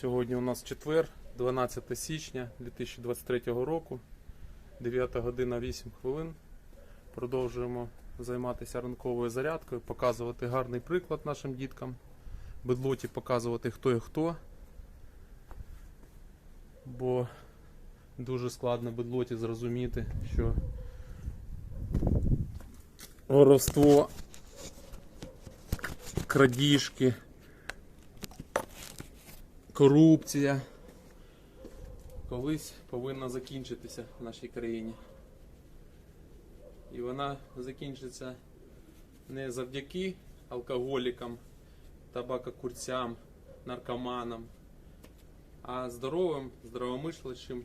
Сьогодні у нас четвер, 12 січня 2023 року, 9 година 8 хвилин. Продовжуємо займатися ранковою зарядкою, показувати гарний приклад нашим діткам. Бедлоті показувати хто і хто. Бо дуже складно бедлоті зрозуміти, що воровство, крадіжки, корупція колись повинна закінчитися в нашій країні. І вона закінчиться не завдяки алкоголікам, табакокурцям, наркоманам, а здоровим, здравомислящим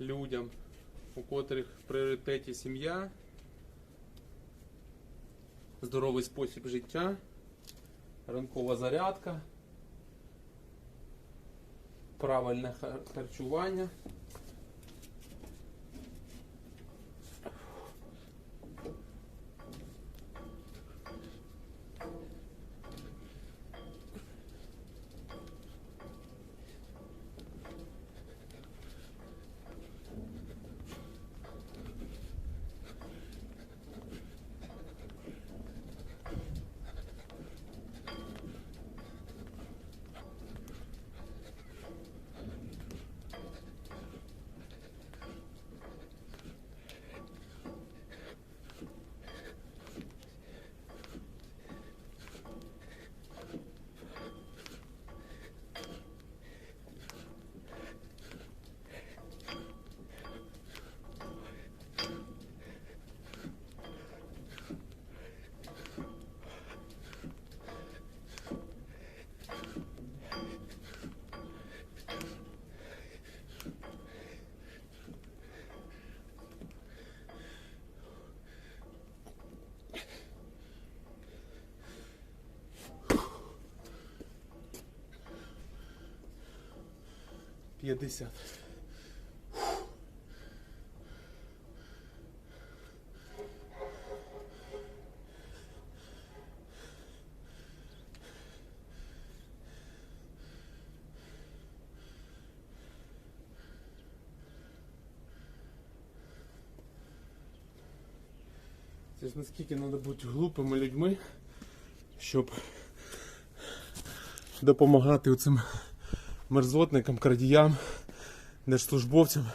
людям, у котрих в пріоритеті сім'я, здоровий спосіб життя, ранкова зарядка, правильне харчування. П'ятдесят. Це ж наскільки треба бути глупими людьми, щоб допомагати цим мерзотникам, крадіям, держслужбовцям,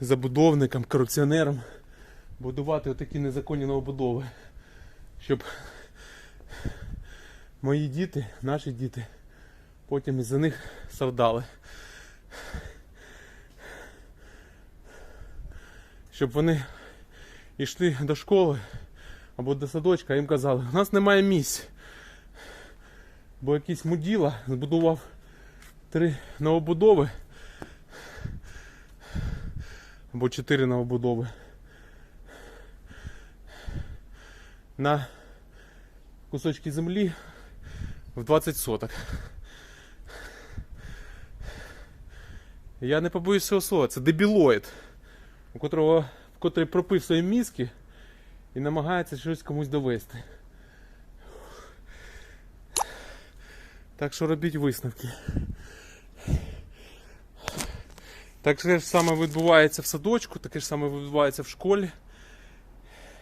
забудовникам, корупціонерам будувати отакі незаконні новобудови, щоб мої діти, наші діти, потім із-за них страждали. Щоб вони йшли до школи або до садочка, їм казали, у нас немає місць. Бо якийсь муділа збудував три новобудови. Або чотири новобудови. На кусочки землі в 20 соток. Я не побоюсь цього слова, це дебілоїд, у котрого, в котрий пропив свої мізки і намагається щось комусь довести. Так що робіть висновки. Таке ж саме відбувається в садочку, таке ж саме відбувається в школі.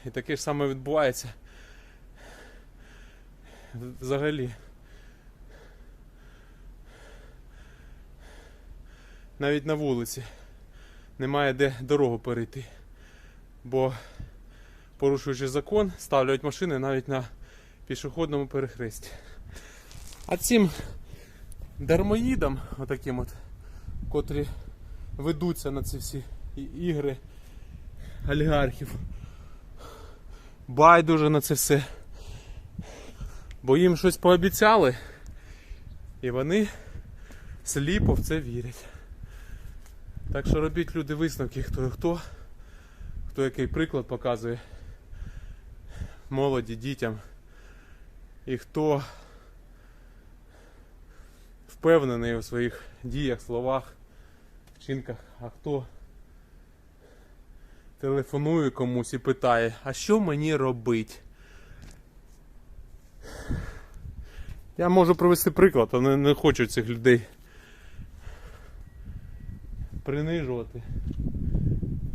І таке ж саме відбувається взагалі. Навіть на вулиці немає де дорогу перейти. Бо порушуючи закон, ставлять машини навіть на пішохідному перехресті. А цим дармоїдам, отаким от, котрі ведуться на ці всі ігри олігархів, байдуже на це все. Бо їм щось пообіцяли, і вони сліпо в це вірять. Так що робіть люди висновки, хто хто, хто який приклад показує молоді, дітям, і хто впевнений у своїх діях, словах, вчинках, а хто телефонує комусь і питає, а що мені робить? Я можу привести приклад, але не хочу цих людей принижувати.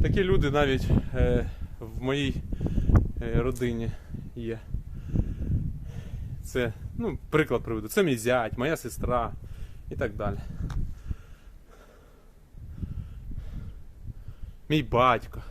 Такі люди навіть е, в моїй е, родині є. Це, ну, приклад приведу. Це мій зять, моя сестра і так далі. Мій батько.